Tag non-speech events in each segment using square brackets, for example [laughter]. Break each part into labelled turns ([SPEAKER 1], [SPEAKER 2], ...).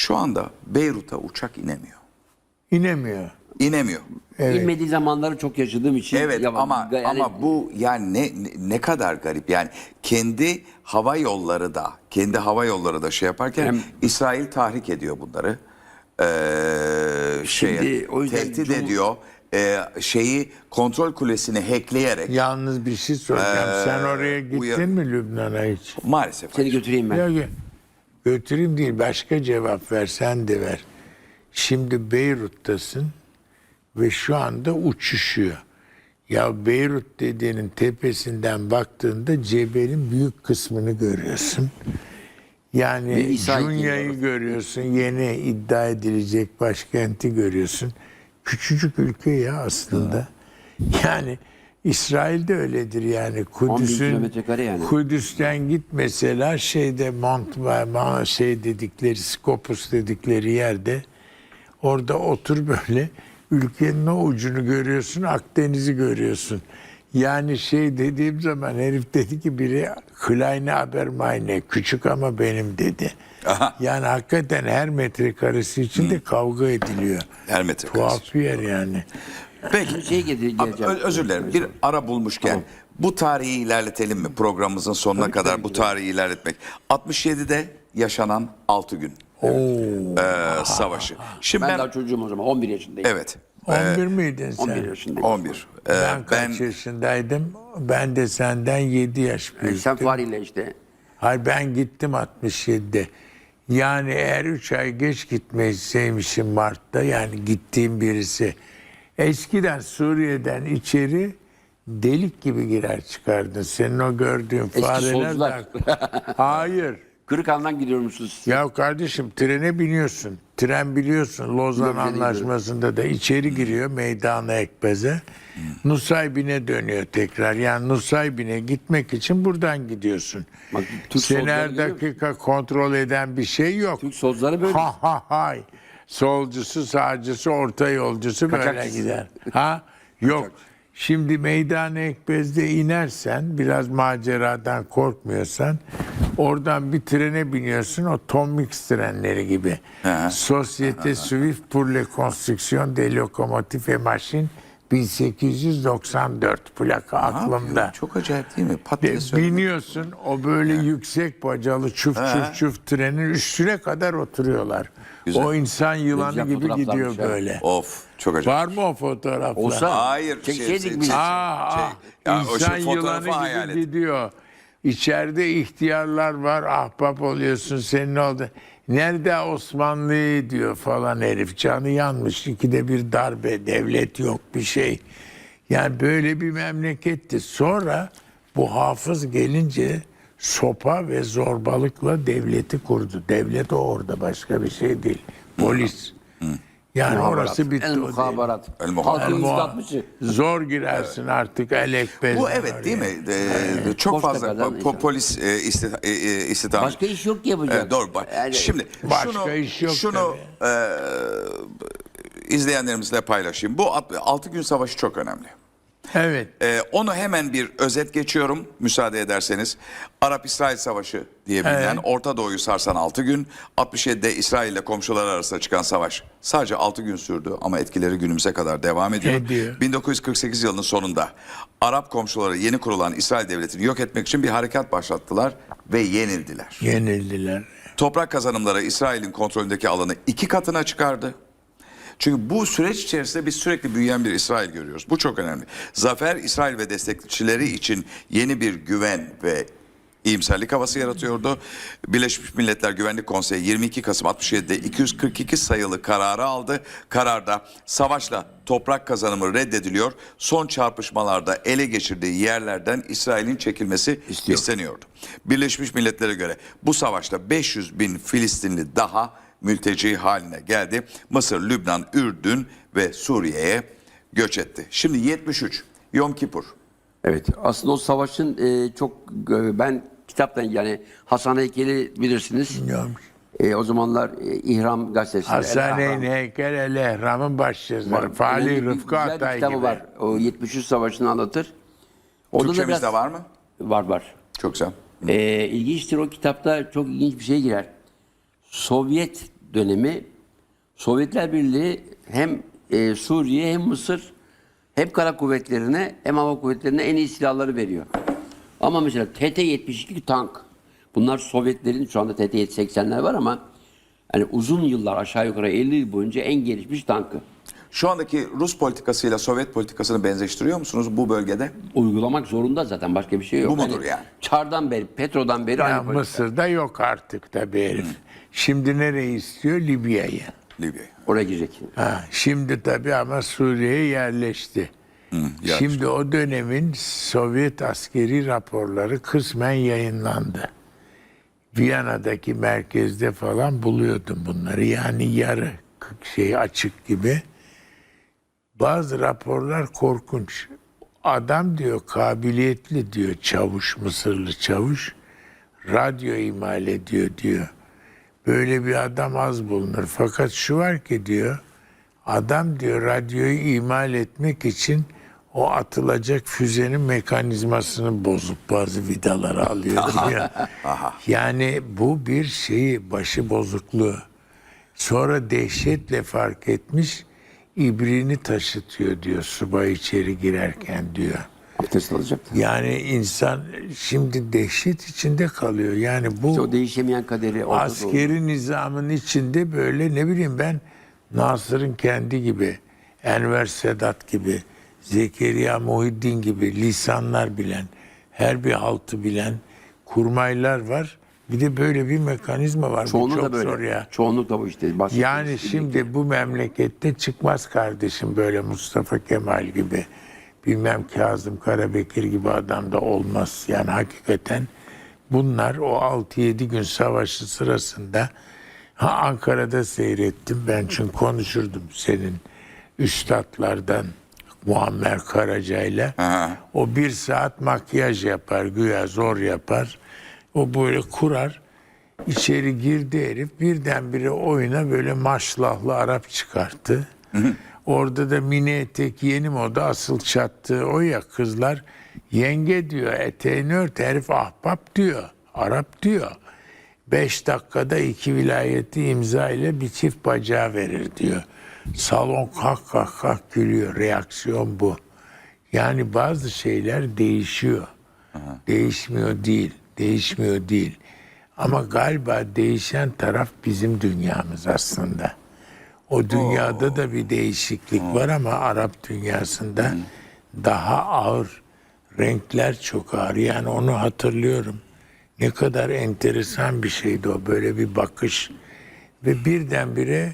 [SPEAKER 1] Şu anda Beyrut'a uçak inemiyor.
[SPEAKER 2] İnemiyor.
[SPEAKER 1] İnemiyor.
[SPEAKER 2] Evet.
[SPEAKER 3] Bilmediği zamanları çok yaşadığım için.
[SPEAKER 1] Evet
[SPEAKER 3] ya-
[SPEAKER 1] ama
[SPEAKER 3] yani-
[SPEAKER 1] ama bu yani ne ne- kadar garip. Yani kendi hava yolları da kendi hava yolları da şey yaparken
[SPEAKER 3] Hem-
[SPEAKER 1] İsrail tahrik ediyor bunları. Ee, şeye,
[SPEAKER 3] Şimdi o yüzden
[SPEAKER 1] tehdit
[SPEAKER 3] Cum-
[SPEAKER 1] ediyor. Ee, şeyi kontrol kulesini hackleyerek
[SPEAKER 2] Yalnız bir şey soracağım.
[SPEAKER 1] Ee,
[SPEAKER 2] Sen oraya gittin
[SPEAKER 1] uyar-
[SPEAKER 2] mi Lübnan'a hiç?
[SPEAKER 1] maalesef.
[SPEAKER 3] Seni götüreyim ben.
[SPEAKER 2] Ya, ya, götüreyim değil başka cevap ver sen de ver. Şimdi Beyrut'tasın ve şu anda uçuşuyor. Ya Beyrut dediğinin tepesinden baktığında cebelin büyük kısmını görüyorsun. Yani
[SPEAKER 3] geliyor.
[SPEAKER 2] görüyorsun, yeni iddia edilecek başkenti görüyorsun. Küçücük ülke ya aslında. Yani İsrail de öyledir yani. Kudüs'ün
[SPEAKER 3] yani.
[SPEAKER 2] Kudüs'ten git mesela şeyde Mont şey dedikleri Skopus dedikleri yerde orada otur böyle ülkenin o ucunu görüyorsun Akdeniz'i görüyorsun. Yani şey dediğim zaman herif dedi ki biri Kleine aber meine küçük ama benim dedi.
[SPEAKER 1] Aha.
[SPEAKER 2] Yani hakikaten her metrekaresi için de kavga ediliyor.
[SPEAKER 1] Her metrekaresi.
[SPEAKER 2] Tuhaf bir yer yani.
[SPEAKER 1] Peki.
[SPEAKER 3] Şey geleceğim.
[SPEAKER 1] ö- özür dilerim. Bir ara bulmuşken bu tarihi ilerletelim mi? Programımızın sonuna
[SPEAKER 3] Tabii,
[SPEAKER 1] kadar
[SPEAKER 3] tabii
[SPEAKER 1] bu tarihi ilerletmek. 67'de yaşanan 6 gün ee, savaşı. [laughs] Şimdi
[SPEAKER 3] Ben,
[SPEAKER 1] ben,
[SPEAKER 3] daha çocuğum o zaman 11 yaşındayım.
[SPEAKER 1] evet
[SPEAKER 2] 11 miydin sen?
[SPEAKER 3] 11 yaşındayım.
[SPEAKER 1] 11. Ee,
[SPEAKER 2] Ben kaç
[SPEAKER 1] ben
[SPEAKER 2] yaşındaydım? Ben de senden 7 yaş
[SPEAKER 3] Sen
[SPEAKER 2] büyüktüm.
[SPEAKER 3] Fahri'yle işte.
[SPEAKER 2] Hayır ben gittim 67'de. Yani eğer 3 ay geç gitmeyi sevmişim Mart'ta yani gittiğim birisi. Eskiden Suriye'den içeri delik gibi girer çıkardın. Senin o gördüğün fareler
[SPEAKER 3] solcular.
[SPEAKER 2] de... Hayır.
[SPEAKER 3] Kırıkhan'dan gidiyormuşsunuz.
[SPEAKER 2] Ya kardeşim trene biniyorsun. Tren biliyorsun Lozan
[SPEAKER 3] Yok.
[SPEAKER 2] Anlaşması'nda da içeri giriyor meydana Ekbez'e. Nusaybin'e dönüyor tekrar. Yani Nusaybin'e gitmek için buradan gidiyorsun.
[SPEAKER 3] Bak, Türk
[SPEAKER 2] Seni
[SPEAKER 3] solcuları
[SPEAKER 2] her
[SPEAKER 3] görüyor
[SPEAKER 2] dakika kontrol eden bir şey yok.
[SPEAKER 3] Türk solcuları böyle.
[SPEAKER 2] Ha ha hay. Solcusu, sağcısı, orta yolcusu böyle
[SPEAKER 3] Kaçakçısı.
[SPEAKER 2] gider. Ha? Yok. Şimdi meydan Ekbez'de inersen, biraz maceradan korkmuyorsan, oradan bir trene biniyorsun, o Tom Mix trenleri gibi.
[SPEAKER 1] He.
[SPEAKER 2] Société Suisse pour la Construction des Locomotives et Machines 1894 plaka aklımda.
[SPEAKER 1] çok acayip değil mi? Pat diye
[SPEAKER 2] biniyorsun o böyle yüksek bacalı çuf çuf çuf trenin üstüne kadar oturuyorlar.
[SPEAKER 1] Güzel.
[SPEAKER 2] O insan yılanı
[SPEAKER 3] Güzel
[SPEAKER 2] gibi gidiyor
[SPEAKER 3] ha.
[SPEAKER 2] böyle.
[SPEAKER 1] Of çok acayip.
[SPEAKER 2] Var mı o fotoğraflar?
[SPEAKER 3] Olsa
[SPEAKER 1] Hayır.
[SPEAKER 3] çekseydik
[SPEAKER 1] şey-
[SPEAKER 3] biz.
[SPEAKER 1] şey-
[SPEAKER 2] Aa,
[SPEAKER 1] şey-
[SPEAKER 2] ah,
[SPEAKER 1] Ya o
[SPEAKER 2] insan yılanı gibi
[SPEAKER 1] et.
[SPEAKER 2] gidiyor. İçeride ihtiyarlar var, ahbap oluyorsun senin oldu. Nerede Osmanlı diyor falan herif. Canı yanmış. ikide bir darbe, devlet yok bir şey. Yani böyle bir memleketti. Sonra bu hafız gelince sopa ve zorbalıkla devleti kurdu. Devlet o orada başka bir şey değil. Polis. Yani orası bitti.
[SPEAKER 3] El muhabarat.
[SPEAKER 1] El muhabarat.
[SPEAKER 3] Halkın
[SPEAKER 2] El muha-
[SPEAKER 3] %60'ı.
[SPEAKER 2] Zor girersin artık el ekbez.
[SPEAKER 1] Bu evet değil mi? Ee, çok fazla
[SPEAKER 3] Boztepe'den
[SPEAKER 1] po- polis e, istih- e, e, istihdamı.
[SPEAKER 3] Başka iş yok ki yapacak.
[SPEAKER 1] Evet, doğru. Bak,
[SPEAKER 3] Yani-
[SPEAKER 1] Şimdi
[SPEAKER 2] Başka
[SPEAKER 1] şunu,
[SPEAKER 2] iş yok
[SPEAKER 1] şunu e, izleyenlerimizle paylaşayım. Bu 6 gün savaşı çok önemli.
[SPEAKER 2] Evet.
[SPEAKER 1] E, onu hemen bir özet geçiyorum müsaade ederseniz. Arap-İsrail Savaşı diye bilinen
[SPEAKER 2] Evet.
[SPEAKER 1] Orta Doğu'yu sarsan 6 gün. 67'de İsrail ile komşular arasında çıkan savaş sadece 6 gün sürdü ama etkileri günümüze kadar devam ediyor.
[SPEAKER 2] Ediyor.
[SPEAKER 1] 1948 yılının sonunda Arap komşuları yeni kurulan İsrail devletini yok etmek için bir harekat başlattılar ve yenildiler.
[SPEAKER 2] Yenildiler.
[SPEAKER 1] Toprak kazanımları İsrail'in kontrolündeki alanı iki katına çıkardı. Çünkü bu süreç içerisinde biz sürekli büyüyen bir İsrail görüyoruz. Bu çok önemli. Zafer İsrail ve destekçileri için yeni bir güven ve iyimserlik havası yaratıyordu. Birleşmiş Milletler Güvenlik Konseyi 22 Kasım 67'de 242 sayılı kararı aldı. Kararda savaşla toprak kazanımı reddediliyor. Son çarpışmalarda ele geçirdiği yerlerden İsrail'in çekilmesi
[SPEAKER 3] İstiyor.
[SPEAKER 1] isteniyordu. Birleşmiş Milletler'e göre bu savaşta 500 bin Filistinli daha mülteci haline geldi. Mısır, Lübnan, Ürdün ve Suriye'ye göç etti. Şimdi 73 Yom Kipur.
[SPEAKER 3] Evet. Aslında o savaşın e, çok e, ben kitaptan yani Hasan Heykeli bilirsiniz.
[SPEAKER 2] Bilmiyorum.
[SPEAKER 3] E, o zamanlar e, İhram gazetesi. Ahram.
[SPEAKER 2] heykel el ehramın baş yazarı. Fali Rıfkı Atay
[SPEAKER 3] kitabı
[SPEAKER 2] gibi.
[SPEAKER 3] var. O 73 savaşını anlatır. Orada da
[SPEAKER 1] Türkçemizde
[SPEAKER 3] biraz-
[SPEAKER 1] var mı?
[SPEAKER 3] Var var.
[SPEAKER 1] Çok güzel.
[SPEAKER 3] E, ilginçtir o kitapta çok ilginç bir şey girer. Sovyet dönemi Sovyetler Birliği hem e, Suriye hem Mısır hem kara kuvvetlerine hem hava kuvvetlerine en iyi silahları veriyor. Ama mesela TT-72 tank bunlar Sovyetlerin şu anda TT-80'ler var ama yani uzun yıllar aşağı yukarı 50 yıl boyunca en gelişmiş tankı.
[SPEAKER 1] Şu andaki Rus politikasıyla Sovyet politikasını benzeştiriyor musunuz bu bölgede?
[SPEAKER 3] Uygulamak zorunda zaten başka bir şey yok.
[SPEAKER 1] Bu mudur yani?
[SPEAKER 3] Çardan beri, Petro'dan beri
[SPEAKER 2] Ya
[SPEAKER 3] aynı politika.
[SPEAKER 2] Mısır'da yok artık tabii herif. Şimdi nereyi istiyor? Libya'yı.
[SPEAKER 1] Libya'ya.
[SPEAKER 3] Oraya girecek.
[SPEAKER 2] Ha, şimdi tabii ama Suriye'ye yerleşti.
[SPEAKER 1] yerleşti.
[SPEAKER 2] Şimdi o dönemin Sovyet askeri raporları kısmen yayınlandı. Viyana'daki merkezde falan buluyordum bunları. Yani yarı şey açık gibi. Bazı raporlar korkunç. Adam diyor kabiliyetli diyor çavuş, Mısırlı çavuş. Radyo imal ediyor diyor. Böyle bir adam az bulunur. Fakat şu var ki diyor, adam diyor radyoyu imal etmek için o atılacak füzenin mekanizmasını bozup bazı vidaları alıyor diyor. [laughs] yani bu bir şeyi başı bozukluğu. Sonra dehşetle fark etmiş, ibrini taşıtıyor diyor subay içeri girerken diyor.
[SPEAKER 3] Abdest alacak.
[SPEAKER 2] Yani insan şimdi dehşet içinde kalıyor. Yani bu
[SPEAKER 3] O değişemeyen kaderi
[SPEAKER 2] askeri nizamın içinde böyle ne bileyim ben Nasır'ın kendi gibi, Enver Sedat gibi, Zekeriya Muhiddin gibi lisanlar bilen, her bir haltı bilen kurmaylar var. Bir de böyle bir mekanizma var. Bu
[SPEAKER 3] Çoğunluk
[SPEAKER 2] çok
[SPEAKER 3] da böyle.
[SPEAKER 2] zor ya.
[SPEAKER 3] Çoğunluk da bu işte. Bahsettiğimiz
[SPEAKER 2] Yani
[SPEAKER 3] gibi.
[SPEAKER 2] şimdi bu memlekette çıkmaz kardeşim böyle Mustafa Kemal gibi bilmem Kazım Karabekir gibi adam da olmaz. Yani hakikaten bunlar o 6-7 gün savaşı sırasında ha Ankara'da seyrettim ben çünkü konuşurdum senin üstadlardan Muammer Karaca'yla.
[SPEAKER 1] Aha.
[SPEAKER 2] O bir saat makyaj yapar güya zor yapar. O böyle kurar. İçeri girdi herif birdenbire oyuna böyle maşlahlı Arap çıkarttı. [laughs] Orada da mini etek yeni moda asıl çattı. O ya kızlar yenge diyor eteğini ört herif ahbap diyor. Arap diyor. Beş dakikada iki vilayeti imza ile bir çift bacağı verir diyor. Salon kalk kalk kalk gülüyor. Reaksiyon bu. Yani bazı şeyler değişiyor. Değişmiyor değil. Değişmiyor değil. Ama galiba değişen taraf bizim dünyamız aslında. O dünyada da bir değişiklik var ama Arap dünyasında daha ağır. Renkler çok ağır. Yani onu hatırlıyorum. Ne kadar enteresan bir şeydi o böyle bir bakış. Ve birdenbire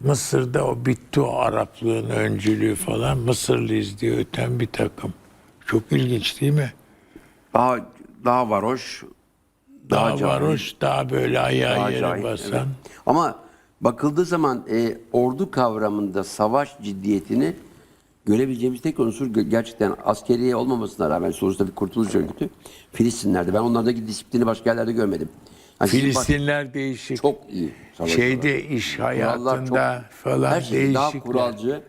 [SPEAKER 2] Mısır'da o bitti o Araplığın öncülüğü falan. Mısırlıyız diye öten bir takım. Çok ilginç değil mi?
[SPEAKER 3] Daha, daha varoş.
[SPEAKER 2] Daha,
[SPEAKER 3] cahil,
[SPEAKER 2] varoş, daha böyle ayağı
[SPEAKER 3] daha
[SPEAKER 2] yere
[SPEAKER 3] cahil,
[SPEAKER 2] basan.
[SPEAKER 3] evet. Ama bakıldığı zaman e, ordu kavramında savaş ciddiyetini görebileceğimiz tek unsur gerçekten askeriye olmamasına rağmen sonuçta bir kurtuluş örgütü Filistinler'de. Ben onlardaki disiplini başka yerlerde görmedim. Yani siz baş-
[SPEAKER 2] Filistinler değişik.
[SPEAKER 3] çok iyi savaşıyorlar.
[SPEAKER 2] Şeyde iş
[SPEAKER 3] Kurallar
[SPEAKER 2] hayatında falan
[SPEAKER 3] her şey daha
[SPEAKER 2] değişikler.
[SPEAKER 3] kuralcı,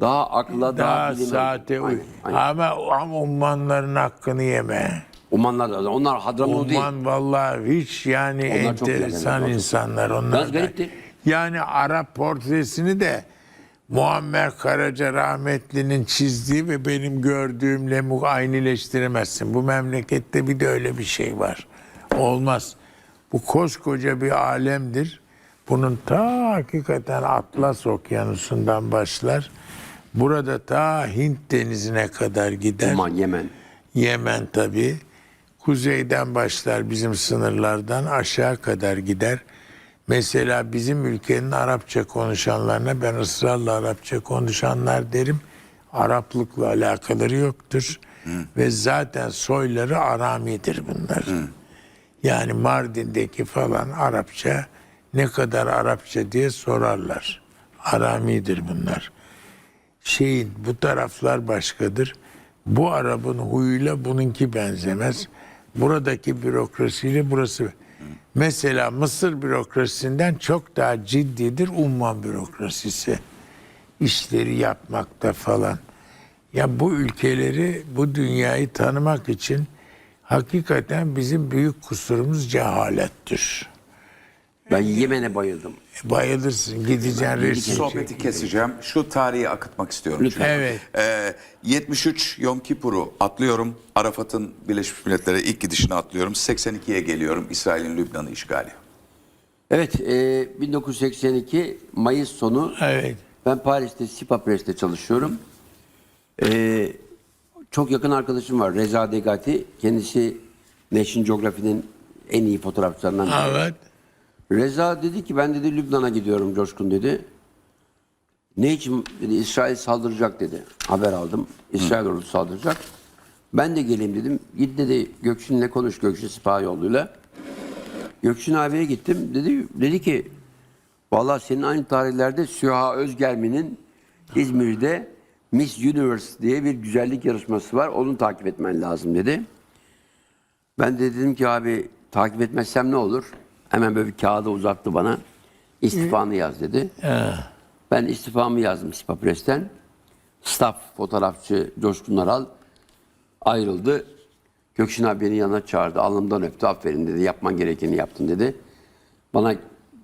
[SPEAKER 3] daha akla, daha,
[SPEAKER 2] Daha
[SPEAKER 3] bilime-
[SPEAKER 2] saate
[SPEAKER 3] aynen.
[SPEAKER 2] Ama, ama ummanların hakkını yeme.
[SPEAKER 3] Umanlar da onlar Hadramut değil.
[SPEAKER 2] Umman vallahi hiç yani
[SPEAKER 3] Onlar çok
[SPEAKER 2] enteresan
[SPEAKER 3] güzel, evet.
[SPEAKER 2] insanlar onlar.
[SPEAKER 3] Biraz
[SPEAKER 2] da. Yani Arap portresini de Muammer Karaca rahmetlinin çizdiği ve benim gördüğümle aynıleştiremezsin. Bu memlekette bir de öyle bir şey var. Olmaz. Bu koskoca bir alemdir. Bunun ta hakikaten Atlas Okyanusu'ndan başlar. Burada ta Hint denizine kadar gider.
[SPEAKER 3] Uman, Yemen.
[SPEAKER 2] Yemen tabii. Kuzeyden başlar bizim sınırlardan aşağı kadar gider. Mesela bizim ülkenin Arapça konuşanlarına ben ısrarla Arapça konuşanlar derim. Araplıkla alakaları yoktur. Ve zaten soyları Aramidir bunların. Yani Mardin'deki falan Arapça ne kadar Arapça diye sorarlar. Aramidir bunlar şeyin bu taraflar başkadır. Bu Arap'ın huyuyla bununki benzemez. Buradaki bürokrasiyle burası. Mesela Mısır bürokrasisinden çok daha ciddidir Umman bürokrasisi. İşleri yapmakta falan. Ya bu ülkeleri, bu dünyayı tanımak için hakikaten bizim büyük kusurumuz cehalettir.
[SPEAKER 3] Ben Yemen'e bayıldım.
[SPEAKER 2] Bayılırsın. Gideceksin resim.
[SPEAKER 1] Sohbeti keseceğim. Şu tarihi akıtmak istiyorum.
[SPEAKER 3] Lütfen.
[SPEAKER 2] Evet.
[SPEAKER 1] Ee, 73 Yom Kippur'u atlıyorum. Arafat'ın Birleşmiş Milletler'e ilk gidişini atlıyorum. 82'ye geliyorum. İsrail'in Lübnan'ı işgali.
[SPEAKER 3] Evet, e, 1982 Mayıs sonu
[SPEAKER 2] Evet.
[SPEAKER 3] ben Paris'te Sipa Press'te çalışıyorum. E, çok yakın arkadaşım var Reza Degati. Kendisi National Geographic'in en iyi fotoğrafçılarından biri.
[SPEAKER 2] Evet.
[SPEAKER 3] Reza dedi ki ben dedi Lübnan'a gidiyorum Coşkun dedi. Ne için dedi İsrail saldıracak dedi. Haber aldım. İsrail ordusu saldıracak. Ben de geleyim dedim. Git dedi Gökçin'le konuş Gökçin Sipahi yoluyla. Gökçin abiye gittim. Dedi dedi ki vallahi senin aynı tarihlerde Süha Özgermi'nin İzmir'de Miss Universe diye bir güzellik yarışması var. Onu takip etmen lazım dedi. Ben de dedim ki abi takip etmezsem ne olur? Hemen böyle bir kağıda uzattı bana. İstifanı yaz dedi. Ben istifamı yazdım Sipa Press'ten. Staff fotoğrafçı Coşkun Aral ayrıldı. Gökşin abi beni yanına çağırdı. Alnımdan öptü. Aferin dedi. Yapman gerekeni yaptın dedi. Bana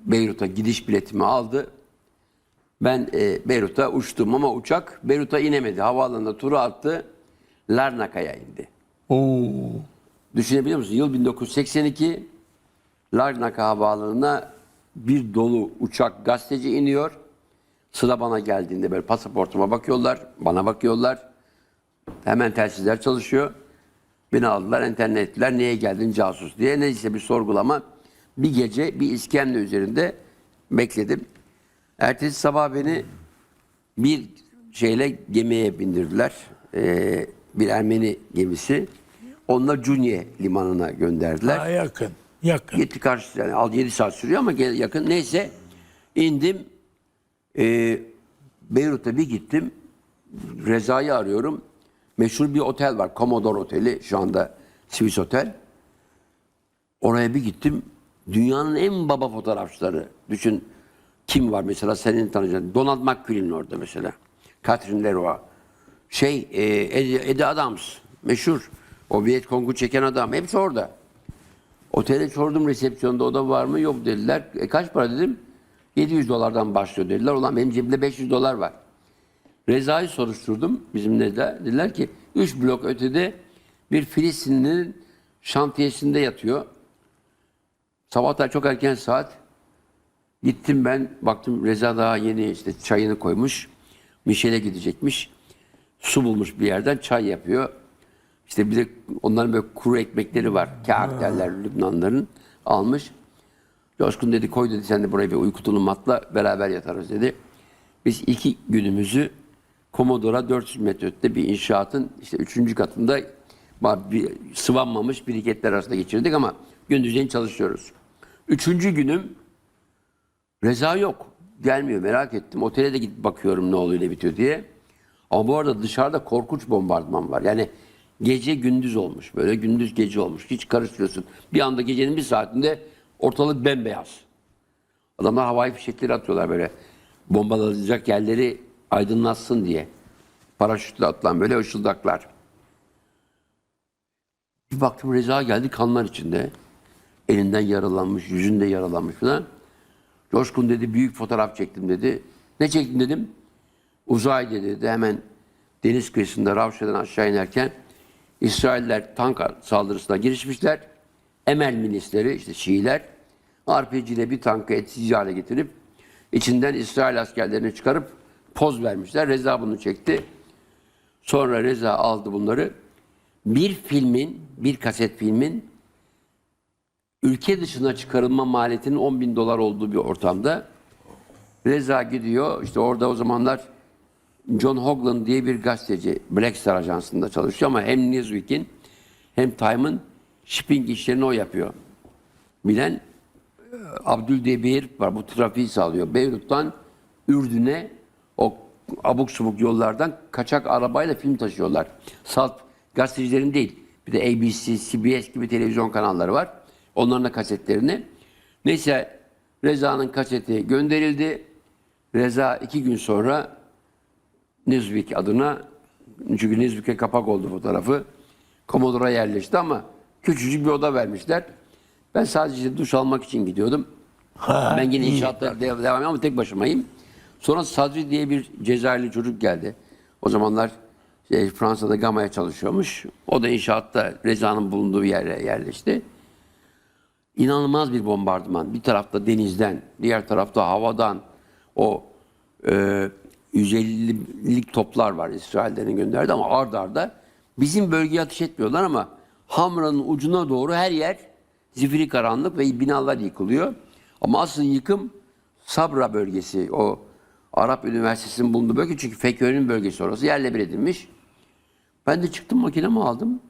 [SPEAKER 3] Beyrut'a gidiş biletimi aldı. Ben e, Beyrut'a uçtum ama uçak Beyrut'a inemedi. Havaalanında turu attı. Larnaka'ya indi.
[SPEAKER 2] Oo.
[SPEAKER 3] Düşünebiliyor musun? Yıl 1982 Larnaka Havaalanı'na bir dolu uçak gazeteci iniyor. Sıra bana geldiğinde böyle pasaportuma bakıyorlar, bana bakıyorlar. Hemen telsizler çalışıyor. Beni aldılar, internet ettiler. Niye geldin casus diye. Neyse bir sorgulama. Bir gece bir iskemle üzerinde bekledim. Ertesi sabah beni bir şeyle gemiye bindirdiler. Ee, bir Ermeni gemisi. Onunla Cunye limanına gönderdiler.
[SPEAKER 2] Daha yakın. Yakın.
[SPEAKER 3] Gitti karşı yani al 7 saat sürüyor ama yakın. Neyse indim. Ee, Beyrut'a bir gittim. Reza'yı arıyorum. Meşhur bir otel var. Commodore Oteli. Şu anda Swiss Otel. Oraya bir gittim. Dünyanın en baba fotoğrafçıları. Düşün kim var mesela senin tanıyacağın. Donald McQueen orada mesela. Catherine Leroy. Şey, e, Eddie, Adams. Meşhur. O Vietcong'u çeken adam. Hepsi orada. Otele sordum resepsiyonda oda var mı? Yok dediler. E, kaç para dedim? 700 dolardan başlıyor dediler. Ulan benim cebimde 500 dolar var. Reza'yı soruşturdum bizimle de. Dediler ki 3 blok ötede bir Filistinli'nin şantiyesinde yatıyor. Sabahta çok erken saat. Gittim ben baktım Reza daha yeni işte çayını koymuş. Mişel'e gidecekmiş. Su bulmuş bir yerden çay yapıyor. İşte bir de onların böyle kuru ekmekleri var. Kağıt derler Lübnanların. Almış. Coşkun dedi koy dedi sen de buraya bir uyku tulumatla beraber yatarız dedi. Biz iki günümüzü Komodora 400 metre ötede bir inşaatın işte üçüncü katında bir sıvanmamış biriketler arasında geçirdik ama gündüzleyin çalışıyoruz. Üçüncü günüm Reza yok. Gelmiyor merak ettim. Otele de gidip bakıyorum ne oluyor ne bitiyor diye. Ama bu arada dışarıda korkunç bombardıman var. Yani gece gündüz olmuş. Böyle gündüz gece olmuş. Hiç karışmıyorsun. Bir anda gecenin bir saatinde ortalık bembeyaz. Adamlar havai fişekleri atıyorlar böyle. Bombalanacak yerleri aydınlatsın diye. Paraşütle atılan böyle ışıldaklar. Bir baktım Reza geldi kanlar içinde. Elinden yaralanmış, yüzünde yaralanmış falan. Coşkun dedi büyük fotoğraf çektim dedi. Ne çektim dedim. Uzay dedi. Hemen deniz kıyısında Ravşa'dan aşağı inerken İsrailler tank saldırısına girişmişler. Emel milisleri işte Şiiler RPG ile bir tankı etkisiz hale getirip içinden İsrail askerlerini çıkarıp poz vermişler. Reza bunu çekti. Sonra Reza aldı bunları. Bir filmin, bir kaset filmin ülke dışına çıkarılma maliyetinin 10 bin dolar olduğu bir ortamda Reza gidiyor. İşte orada o zamanlar John Hoglan diye bir gazeteci Black Star ajansında çalışıyor ama hem Newsweek'in hem Time'ın shipping işlerini o yapıyor. Bilen e, Abdül diye bir herif var. Bu trafiği sağlıyor. Beyrut'tan Ürdün'e o abuk subuk yollardan kaçak arabayla film taşıyorlar. Salt gazetecilerin değil. Bir de ABC, CBS gibi televizyon kanalları var. Onların da kasetlerini. Neyse Reza'nın kaseti gönderildi. Reza iki gün sonra Newsweek adına çünkü Newsweek'e kapak oldu fotoğrafı. Commodora yerleşti ama küçücük bir oda vermişler. Ben sadece duş almak için gidiyordum. ben yine inşaatta dev- devam ediyorum ama tek başımayım. Sonra Sadri diye bir Cezayirli çocuk geldi. O zamanlar şey, Fransa'da Gama'ya çalışıyormuş. O da inşaatta Reza'nın bulunduğu yere yerleşti. İnanılmaz bir bombardıman. Bir tarafta denizden, diğer tarafta havadan o e, 150'lik toplar var İsrail'den gönderdi ama ard arda bizim bölgeye ateş etmiyorlar ama Hamra'nın ucuna doğru her yer zifiri karanlık ve binalar yıkılıyor. Ama asıl yıkım Sabra bölgesi, o Arap Üniversitesi'nin bulunduğu bölge çünkü FETÖ'nün bölgesi orası yerle bir edilmiş. Ben de çıktım makinemi aldım.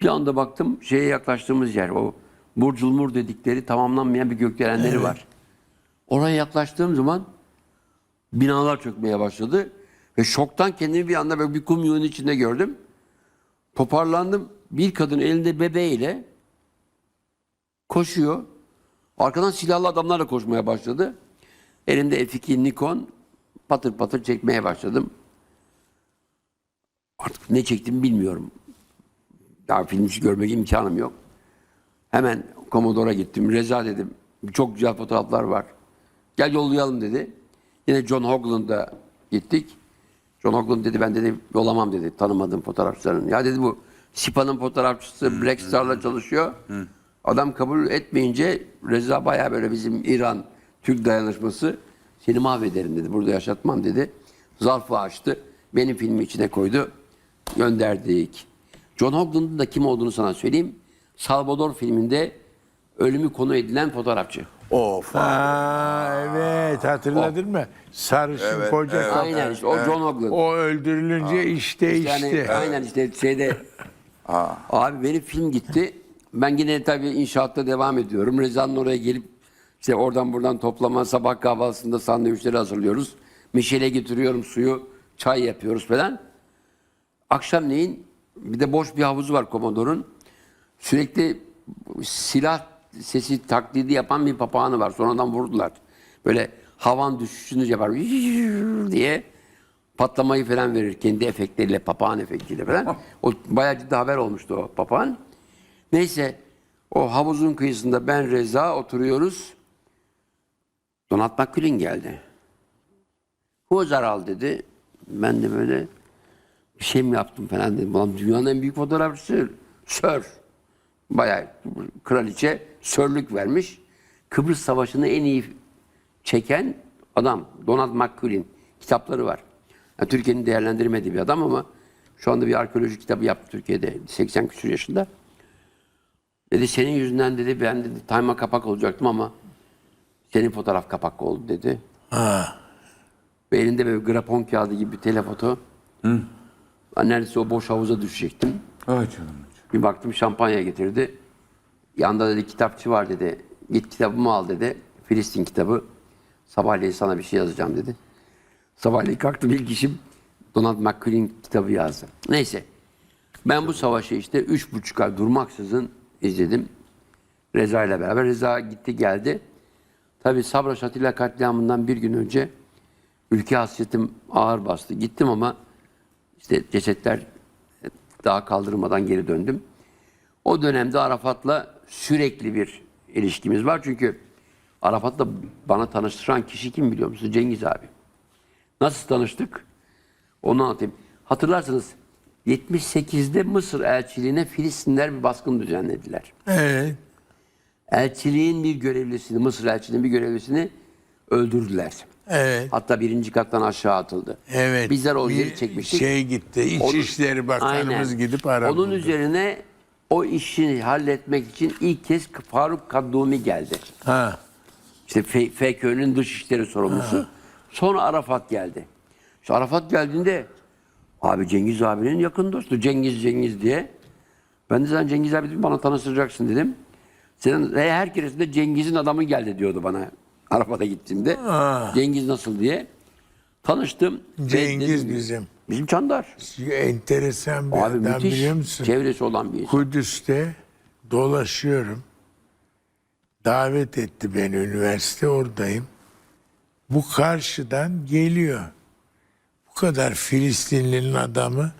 [SPEAKER 3] Bir anda baktım şeye yaklaştığımız yer o Burculmur dedikleri tamamlanmayan bir gökdelenleri var. Oraya yaklaştığım zaman binalar çökmeye başladı ve şoktan kendimi bir anda böyle bir kum yığının içinde gördüm. Toparlandım. Bir kadın elinde bebeğiyle koşuyor. Arkadan silahlı adamlarla koşmaya başladı. Elimde F2 Nikon patır patır çekmeye başladım. Artık ne çektim bilmiyorum. Daha film hiç görmek imkanım yok. Hemen Commodore gittim. Reza dedim. Çok güzel fotoğraflar var. Gel yollayalım dedi. Yine John Hoagland'a gittik. John Hoagland dedi ben dedi yollamam dedi tanımadığım fotoğrafçıların. Ya dedi bu Sipa'nın fotoğrafçısı Black Star'la çalışıyor. Adam kabul etmeyince Reza bayağı böyle bizim İran Türk dayanışması seni mahvederim dedi. Burada yaşatmam dedi. Zarfı açtı. Benim filmi içine koydu. Gönderdik. John Hoagland'ın da kim olduğunu sana söyleyeyim. Salvador filminde ölümü konu edilen fotoğrafçı.
[SPEAKER 1] Of.
[SPEAKER 2] Ha, evet hatırladın mı? Sarışın
[SPEAKER 1] Evet,
[SPEAKER 2] koca
[SPEAKER 1] evet.
[SPEAKER 2] kafa.
[SPEAKER 3] Aynen işte o John Hoagland.
[SPEAKER 2] O öldürülünce iş değişti.
[SPEAKER 3] Yani aynen işte şeyde [laughs] abi benim film gitti. Ben yine tabii inşaatta devam ediyorum. Reza'nın oraya gelip işte oradan buradan toplama sabah kahvaltısında sandviçleri hazırlıyoruz. Mişel'e getiriyorum suyu, çay yapıyoruz falan. Akşamleyin bir de boş bir havuzu var Komodor'un. Sürekli silah sesi taklidi yapan bir papağanı var. Sonradan vurdular. Böyle havan düşüşünü yapar [laughs] diye patlamayı falan verir kendi efektleriyle, papağan efektiyle falan. [laughs] O bayağı ciddi haber olmuştu o papağan. Neyse o havuzun kıyısında ben Reza oturuyoruz. Donat McCullin geldi. Huzaral dedi. Ben de böyle bir şey mi yaptım falan dedim. Ulan dünyanın en büyük fotoğrafçısı Sör. Bayağı kraliçe sörlük vermiş. Kıbrıs Savaşı'nı en iyi çeken adam Donald McCullin. Kitapları var. Yani Türkiye'nin değerlendirmediği bir adam ama şu anda bir arkeoloji kitabı yaptı Türkiye'de. 80 küsur yaşında. Dedi senin yüzünden dedi ben dedi Time'a kapak olacaktım ama senin fotoğraf kapak oldu dedi. Ve elinde böyle grafon kağıdı gibi bir telefoto. Ben neredeyse o boş havuza düşecektim.
[SPEAKER 1] Ay canım.
[SPEAKER 3] Bir baktım şampanya getirdi. Yanında dedi kitapçı var dedi. Git kitabımı al dedi. Filistin kitabı. Sabahleyin sana bir şey yazacağım dedi. Sabahleyin kalktım ilk işim Donald McCullin kitabı yazdım. Neyse. Ben bu savaşı işte üç buçuk ay durmaksızın izledim. Reza ile beraber. Reza gitti geldi. Tabi Sabra Şatilla katliamından bir gün önce ülke hasretim ağır bastı. Gittim ama işte cesetler daha kaldırmadan geri döndüm. O dönemde Arafat'la sürekli bir ilişkimiz var. Çünkü Arafat'la bana tanıştıran kişi kim biliyor musun? Cengiz abi. Nasıl tanıştık? Onu anlatayım. Hatırlarsınız 78'de Mısır elçiliğine Filistinler bir baskın düzenlediler.
[SPEAKER 2] Evet.
[SPEAKER 3] Elçiliğin bir görevlisini, Mısır elçiliğinin bir görevlisini öldürdüler.
[SPEAKER 2] Evet.
[SPEAKER 3] Hatta birinci kattan aşağı atıldı.
[SPEAKER 2] Evet.
[SPEAKER 3] Bizler o yeri çekmiştik.
[SPEAKER 2] Şey gitti. İçişleri Bakanımız
[SPEAKER 3] Aynen.
[SPEAKER 2] gidip ara
[SPEAKER 3] Onun üzerine o işi halletmek için ilk kez Faruk Kaddumi geldi.
[SPEAKER 2] Ha.
[SPEAKER 3] İşte F- FKÖ'nün dışişleri sorumlusu. Sonra Arafat geldi. İşte Arafat geldiğinde abi Cengiz abinin yakın dostu Cengiz Cengiz diye. Ben de sen Cengiz abi bana tanıştıracaksın dedim. Senin her keresinde Cengiz'in adamı geldi diyordu bana [laughs] Arafat'a gittiğimde. Cengiz nasıl diye. Tanıştım.
[SPEAKER 2] Cengiz
[SPEAKER 3] dedim,
[SPEAKER 2] bizim.
[SPEAKER 3] Bizim Çandar.
[SPEAKER 2] Enteresan bir
[SPEAKER 3] Abi
[SPEAKER 2] adam
[SPEAKER 3] müthiş
[SPEAKER 2] biliyor musun?
[SPEAKER 3] çevresi olan bir insan.
[SPEAKER 2] Kudüs'te dolaşıyorum. Davet etti beni üniversite oradayım. Bu karşıdan geliyor. Bu kadar Filistinlinin adamı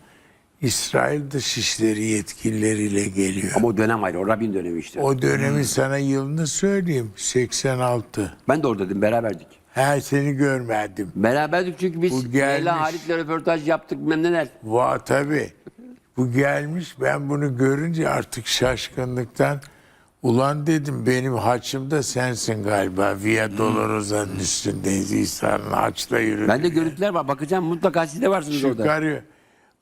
[SPEAKER 2] İsrail Dışişleri yetkilileriyle geliyor.
[SPEAKER 3] Ama o dönem ayrı. O Rabin dönemi işte.
[SPEAKER 2] O dönemin sana yılını söyleyeyim. 86.
[SPEAKER 3] Ben de oradaydım. Beraberdik.
[SPEAKER 2] Her seni görmedim.
[SPEAKER 3] Beraberdik çünkü
[SPEAKER 2] Bu
[SPEAKER 3] biz
[SPEAKER 2] gelmiş.
[SPEAKER 3] Leyla Halit'le röportaj yaptık bilmem neler.
[SPEAKER 2] Va tabi. Bu gelmiş ben bunu görünce artık şaşkınlıktan ulan dedim benim haçım da sensin galiba. Via Dolorosa'nın üstündeyiz. İsa'nın haçla yürüdü.
[SPEAKER 3] Bende görüntüler var. Bakacağım mutlaka siz de varsınız orada.
[SPEAKER 2] Çıkarıyor.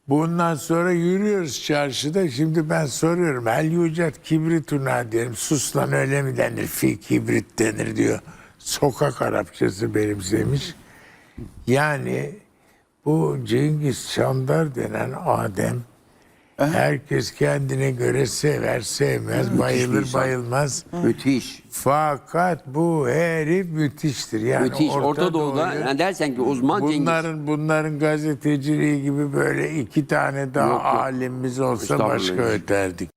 [SPEAKER 2] Bundan sonra yürüyoruz çarşıda. Şimdi ben soruyorum. El yucat kibrituna diyorum. Sus lan öyle mi denir? Fi kibrit denir diyor. Sokak Arapçası benimsemiş. Yani bu Cengiz Çandar denen Adem herkes kendine göre sever sevmez bayılır
[SPEAKER 3] insan.
[SPEAKER 2] bayılmaz.
[SPEAKER 3] Müthiş.
[SPEAKER 2] Fakat bu herif müthiştir. Yani
[SPEAKER 3] Müthiş. Orta, Doğu'da
[SPEAKER 2] Doğu'yu-
[SPEAKER 3] yani dersen ki uzman Cengiz.
[SPEAKER 2] Bunların bunların gazeteciliği gibi böyle iki tane daha
[SPEAKER 3] Yok, yok.
[SPEAKER 2] alimimiz olsa başka öterdik.